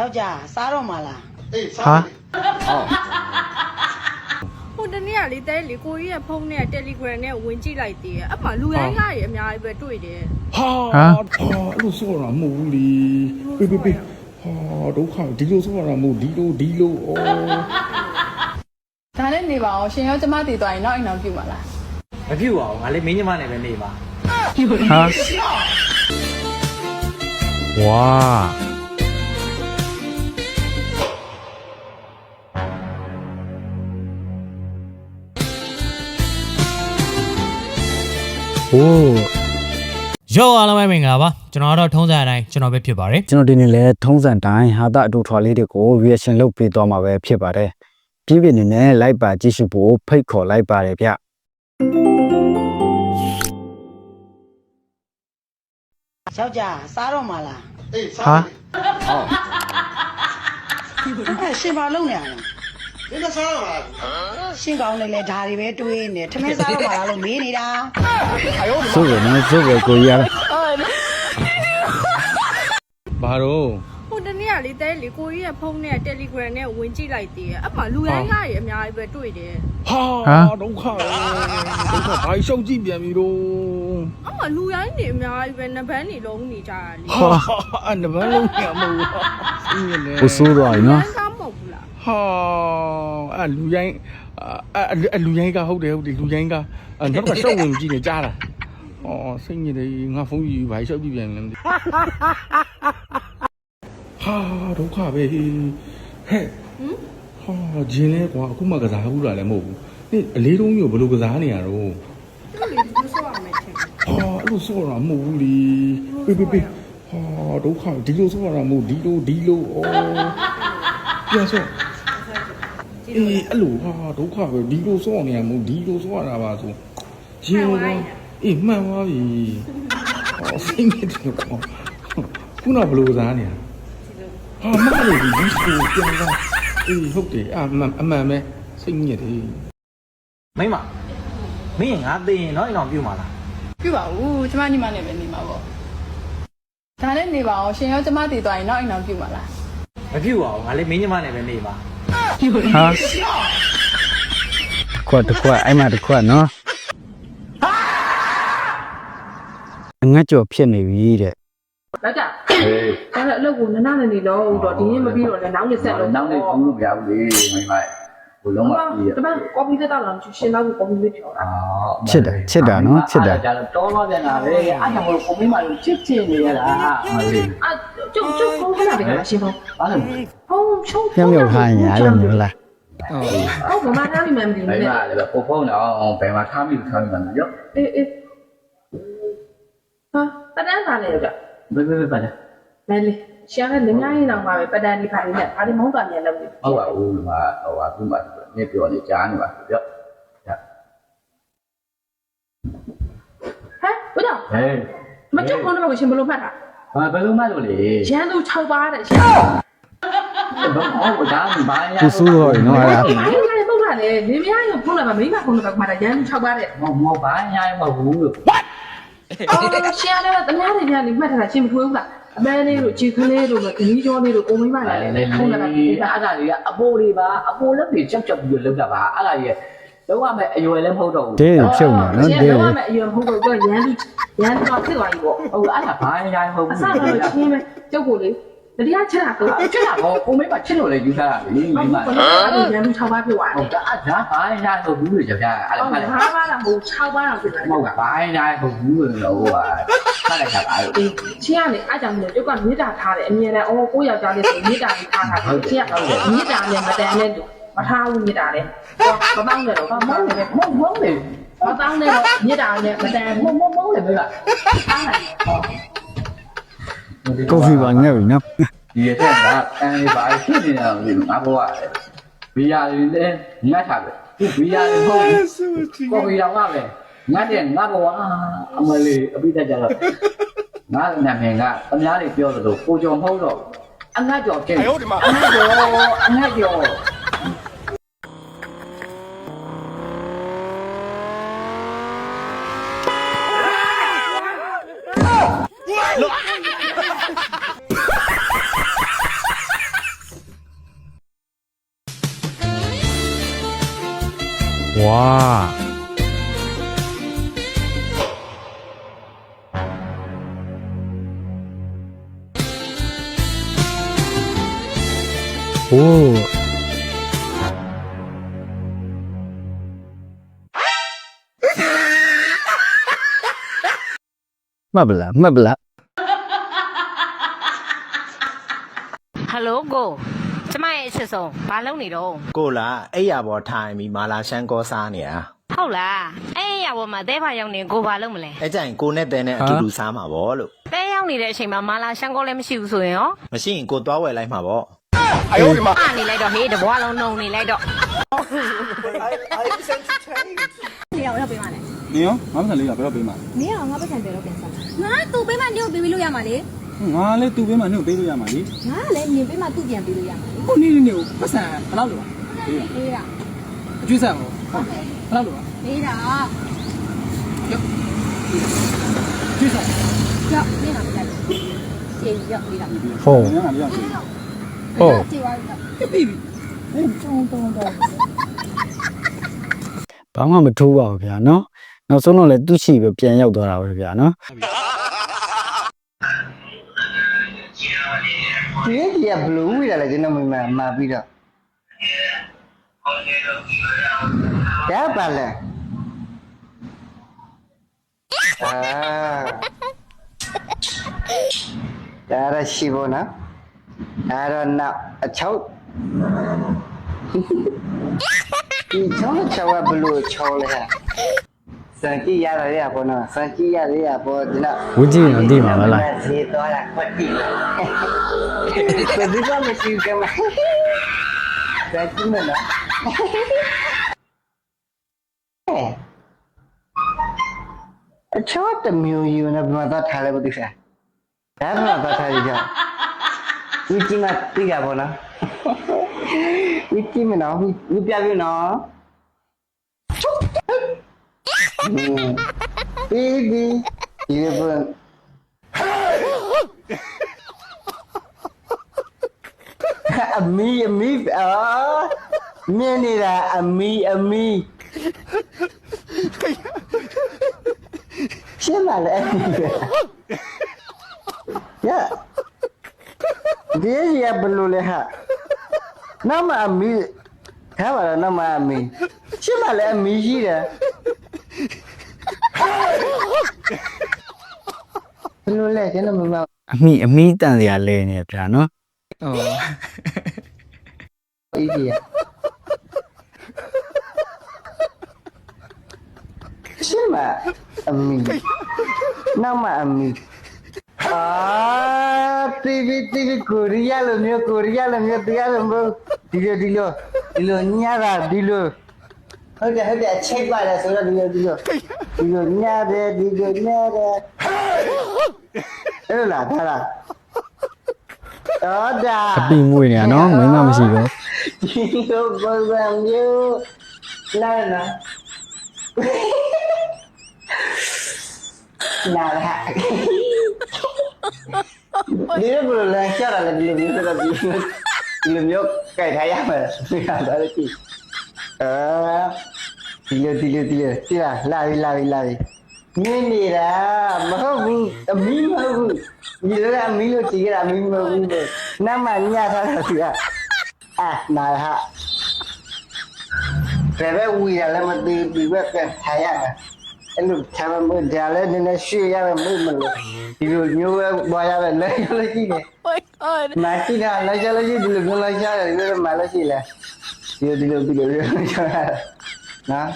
ယောက်ျားစားတော့မလားဟာဟိုတနေ့ကလေတဲလေကိုကြီးရဲ့ဖုန်းနဲ့ Telegram နဲ့ဝင်ကြည့်လိုက်သေးတယ်အမှလူရိုင်းကားတွေအများကြီးပဲတွေ့တယ်ဟာဟာအဲ့လိုဆောတာမဟုတ်ဘူးလေပေးပေးပေးဟာဒုက္ခဒီလိုဆောတာမဟုတ်ဒီလိုဒီလိုဩဒါနဲ့နေပါအောင်ရှင်ရောကျမတည်သွားရင်နောက်အိမ်အောင်ပြုပါလားမဖြစ်ပါဘူးငါလည်းမင်းညီမနဲ့ပဲနေပါဟာဝါ โอ้ရောအားလုံးပဲမင်္ဂလာပါကျွန်တော်ကတော့ထုံးစံအတိုင်းကျွန်တော်ပဲဖြစ်ပါတယ်ကျွန်တော်ဒီနေ့လဲထုံးစံတိုင်းဟာတာအတူထွာလေးတွေကို reaction လုပ်ပေးသွားမှာပဲဖြစ်ပါတယ်ပြည့်ပြည့်နေနဲ့ like ပါကြည့်ရှုဖို့ဖိတ်ခေါ်လိုက်ပါတယ်ဗျယောက်ျားစားတော့မလားဟာအဲ့ရှင်ပါလုံးနေရလား ဒီကစားတော့မလားရှင်ကောင်းနေလဲဒါတွေပဲတွေးနေထမင်းစားတော့မလားလို့မေးနေတာစုရနော်စုရကိုကြီးရဘာတော့ ဟိုတနေ့ကလေတဲလေကိုကြီးရဲ့ဖုန်းနဲ့ Telegram နဲ့ဝင်ကြည့်လိုက်သေးတယ်အမှလူရိုင်းကားတွေအများကြီးပဲတွေ့တယ်ဟာဒုက္ခဒုက္ခဘာရှောက်ကြည့်ပြန်ပြီတော့အမှလူရိုင်းတွေအများကြီးပဲနှစ်ပန်းနေလုံးနေကြတာလေဟာအဲ့နဘန်းလုံးနေမဟုတ်ဘူးအင်းလေကိုစိုးသွားပြီနော်ရိုင်းကားမ ဟုတ်ဘူးလားဟာအဲ့လူရိုင်းအဲ့အဲ့လူရိုင်းကဟုတ်တယ်ဟုတ်တယ်လူရိုင်းကအဲ့နောက်ကရှောက်ဝင်ကြည့်နေကြားတာအော်စိတ်ညစ်တယ်ငါဖုန်းကြီးဘာရှောက်ကြည့်ပြန်လဲမသိဟာဒုက္ခပဲဟဲ့ဟမ်ဟာဂျင်းလဲကွာအခုမှကစားဘူးလားလည်းမဟုတ်ဘူးနေ့အလေးတုံးမျိုးဘယ်လိုကစားနေရတော့သူလေသူဆိုရမယ်ထင်တယ်ဟာအဲ့လိုဆောတာမဟုတ်ဘူးလေပေးပေးပေးဟာဒုက္ခဒီလိုဆောတာမဟုတ်ဒီလိုဒီလိုဩပြန်ဆော အေးအဲ့လိုဟာဒုက္ခပဲဒီလိုဆောနေရမဟုတ်ဒီလိုဆောရတာပါဆိုရေတော့အေးမှန်သွားပြီဟောစိတ်နဲ့တော့ခုနဘလို့ကစားနေရဟာမလို့ဒီဒီကိုပြန်လာအေးဟုတ်တယ်အမှန်အမှန်ပဲစိတ်ညစ်တယ်မိမမင်းငါသိရင်တော့အိမ်အောင်ပြုမှာလားပြုပါဦးကျမညီမနဲ့ပဲနေမှာပေါ့ဒါနဲ့နေပါအောင်ရှင်ရောကျမတည်သွားရင်နောက်အိမ်အောင်ပြုပါလားမဖြစ်ပါဘူးငါလည်းမင်းညီမနဲ့ပဲနေပါ ဟာခွတ်တခွတ်အဲ့မှာတခွတ်နော်အငတ်ကြော်ဖြစ်နေပြီတဲ့လောက်ကဟေးအဲ့တော့အလုပ်ကိုနနနေနေလို့တော့ဒီနေ့မပြီးတော့လည်းနောက်နေ့ဆက်လို့နောက်နေ့ဘူးမရဘူးလေမိမဘလုံးမပြီးရတပတ်ကော်ဖီသက်တော့လာရှင်းတော့ကော်ဖီလေးဖြောတာချစ်တယ်ချစ်တာနော်ချစ်တာဒါတော့တော်တော့ပြန်လာပဲအဲ့ဒါမို့ကိုမိမတို့ချစ်ချင်နေရတာမလေးအာ ကျုပ်ကျုပ်ဖုန်းခဏပဲရှင်းဖုန်းဘာလို့ဖုန်းချုံပြမြောက်ထားရင်ရလို့မလားဟုတ်ဘာမှနားမမှန်ဘူးမိလေမလည်းပို့ဖုန်းတော့ဘယ်မှာထားမိထားမိမှာရောအေးအေးဟာပဒန်းပါလေကြောက်ဘယ်ဘယ်ပဲလဲမဲလေးရှင်းတဲ့လင်းရိုင်းတော့ပါပဲပဒန်းဒီဖိုင်နဲ့ဒါဒီမောင်းတာမြန်လို့ဟုတ်ပါဘူးဒီမှာဟိုဟာသူ့မှာနေပြောနေကြားနေပါရောဟမ်ဘုရားဟဲ့မကျုပ်ဖုန်းတော့ရှင်းဘလို့မှတ်တာ ဘာဘယ်လိုမှလို့လေရန်သူ6ပါးတဲ့ရှင်းဘာဟုတ်ဒါဘာရကိုစိုးသွားပြီနော်အဲ့ဒါဘာလဲပုတ်တာလေနေမရရင်ဖုန်းလာပါမိမဖုန်းလာပါမှတာရန်သူ6ပါးတဲ့မမဘာရမဟုတ်ဘူးအော်ရှင်းရတယ်တများတွေများနေမှတ်ထားတာရှင်းမထွေးဘူးလားအမဲလေးတို့ခြေခလေးတို့ခဏီးကျော်လေးတို့ကိုမိမအဲ့လာဒါလေလေဖုန်းလာပါဒီကအဲ့ဒါတွေကအပိုးတွေပါအပိုးလက်တွေကြောက်ကြောက်ပြီးလောက်တာပါအဲ့ဒါကြီး လုံးဝမဲ့အရွယ်လည်းမဟုတ်တော့ဘူးတဲဖြုတ်နေနော်ရှင်းတဲတော့မှအရင်မဟုတ်တော့ရန်သူရန်သူတော့ဖြစ်သွားပြီပေါ့ဟုတ်အဲ့ဒါဘာရိုင်းဟုတ်အဘူးစတော့ချင်းပဲကျုပ်ကိုလေတတိယချက်တာကိုချစ်တာကောကိုမေးပါချစ်လို့လေယူထားတာလေဟုတ်မိမကဲ့အဲ့ရန်သူ6ပါးဖြစ်သွားတဟုယ်တ်ဒါဒါဘာရိုင်းဟုတ်ဘူးလေကြပြအဲ့ဒါဟုတ်မှလည်းဘာပါလားဟို6ပါးတော့ဖြစ်သွားတယ်မဟုတ်ကဘာရိုင်းဟုတ်ဘူးလို့ဟိုဟာဆက်လိုက်တာပါလို့ဒီချင်းကနေအားကြောင့်လည်းကျုပ်ကမေတ္တာထားတယ်အမြဲတမ်းအော်ကိုယောက်ျားလေးဆိုမေတ္တာလေးထားတာချင်းကမေတ္တာနဲ့မတန်နဲ့ မထားဘူးမေတ္တာလေးဟောမပေါင်းတယ်တော့မဟုတ်လေမဟုတ်မဟုတ်လေမပေါင်းနဲ့တော့မေတ္တာနဲ့မတန်မဘူးဟုတ်မဟုတ်လေမိမအားလိုက်ကော်ဖီပါငဲ့ပြီနော်ဒီရတဲ့ကအန်လေးပါဖြစ်နေတာလို့ငါဘောကဘီယာလေးလည်းညတ်ထားပဲသူဘီယာလေးဟုတ်ကိုဘီယာကပဲငါတဲ့ငါဘောကအမလေးအပိတက်ကြတော့ငါနာမည်ကအများကြီးပြောတယ်လို့ကိုကျော်မဟုတ်တော့အငတ်ကျော်ကျင်းအငတ်ကျော်အငတ်ကျော် ဝါโอ้မှတ်ပလားမှတ်ပလားဟယ်လိုကိုကျ မရဲ့အချစ်ဆုံးဘာလုပ်နေတော့ကိုလားအဲ့ရပေါ်ထိုင်ပြီးမာလာရှန်ကောစားနေတာဟုတ်လားအဲ့ရပေါ်မှာတဲဖာရောက်နေကိုဘာလုပ်မလဲအဲ့ကြရင်ကိုနဲ့တဲနဲ့အတူတူစားမှာဗောလို့တဲရောက်နေတဲ့အချိန်မှာမာလာရှန်ကောလည်းမရှိဘူးဆိုရင်ရောမရှိရင်ကိုသွားဝယ်လိုက်မှာဗောအနေလိုက်တော့ဟေးတဘွားလုံးနှုံနေလိုက်တော့နင်ရောငါပတ်စံလေးကဘယ်တော့ပေးမှာနင်ကငါပတ်စံတယ်တော့ပြန်စားငါသူ့ပေးမှနင်ကိုပေးလို့ရမှာလေ ငါလည်းသူ့ပေးမှာနင့်ကိုပေးလို့ရမှာလေငါကလည်းနင်ပေးမှသူ့ပြန်ပေးလို့ရမှာခုနေနေကိုပတ်စံဘယ်လောက်လို့ပေးရအေးတာအကျွေးဆက်ဟုတ်ဟုတ်ဘယ်လောက်လို့အေးတာကျွေးဆက်ကြောက်နင်ကမကြိုက်ဘူးကျေရောက်ပြီးတာဟုတ်ငါကလည်းရောက်ပြီဟုတ်ကျေသွားပြီတော့ပြီပြီတုံးတုံးတော့ဘာမှမထိုးပါဘူးဗျာနော်နောက်ဆုံးတော့လည်းသူ့ရှိပဲပြန်ရောက်သွားတာပဲဗျာနော် ဒီကြီးကဘလူးဝိတာလည်းကျွန်တော်မမမှာပြီးတော့ဒါပါလဲအာဒါရရှိဘောနော်ဒါရနောက်အချောက်ဒီချောင်းချောင်းကဘလူးချောင်းလဲဟာ စံကြည့်ရရပေါ်နော်စံကြည့်ရရပေါ်ဒီနော်ဝင်းကြည့်ရင်သိမှာမလားဈေးသွားတာခွက်တိဘယ်ဒီကမရှိကမဒါကြည့်မလားအချောတမျိုးယူနေဘယ်မှာသွားထားလဲမသိစားဒါဘယ်မှာသွားထားရကြဝီတီမတိကဘောနော်ဝီတီမနော်ဝီပြပြနော်ဟင်းဘီဘီဒီဘန်အမီအမီအာမြင်နေ တာအမီအမီရှင်းပါလေရဒီရဘလူလေဟာနမအမီထားပါတော့နမအမီရှင်းပါလေအ မီရှိတယ်ဘလူလေကျွန်တော်မမအမိအမိတန်စရာလဲနေဗျာနော်အေးကြီးရရှင်းမအမီနောက်မအမီအာတီဗီတီဗီကိုရီးယားလိုမျိုးကိုရီးယားလိုမျိုးတရားလိုမျိုးဒီလိုဒီလိုဒီလိုညတာဒီလို ဟုတ်တယ်ဟုတ်တယ်ချိတ်ပါလေဆိုတော့ဒီလိုဒီလိုဒီလိုညတယ်ဒီလိုညတယ်အဲ့လိုလားဒါလားတော့ဒါအပီမွေးနေတာနော်မိန်းမမရှိတော့ Yo program you Lana Lana ဒီလိုဘယ်လိုလဲရှာတာလဲဒီလိုမျိုးတော့ဒီဒီလိုမျိုးကြိုက်ထားရမယ်ဒီဟာတော့ကြည့် အာဒီလိုဒီလိုဒီလိုကြည့်လားလာပြီလာပြီလာပြီမင်းနေတာမဟုတ်ဘူးအမီးမဟုတ်ဘူးဒီလိုကအမီးလို့ကြည့်ရတာအမီးမဟုတ်ဘူးနမညထားတာသူကအာနာဟာဘယ်ဘက်ဝီရလဲမသိဘူးဒီဘက်ပြန်ထိုင်ရမယ်အဲ့လိုထားမလို့ဒါလည်းနည်းနည်းရွှေ့ရမယ်မလို့မလို့ဒီလိုမျိုးပဲပွားရမယ်လဲလို့ကြည့်နေ my god မာတီကလည်းကြလို့ရှိဒီလိုမျိုးလိုက်ရှာတယ်ဒီလိုမှလည်းရှိလဲ ဒီလိုဒီလိုဒီလိုဒီလိုရှာတယ်နော်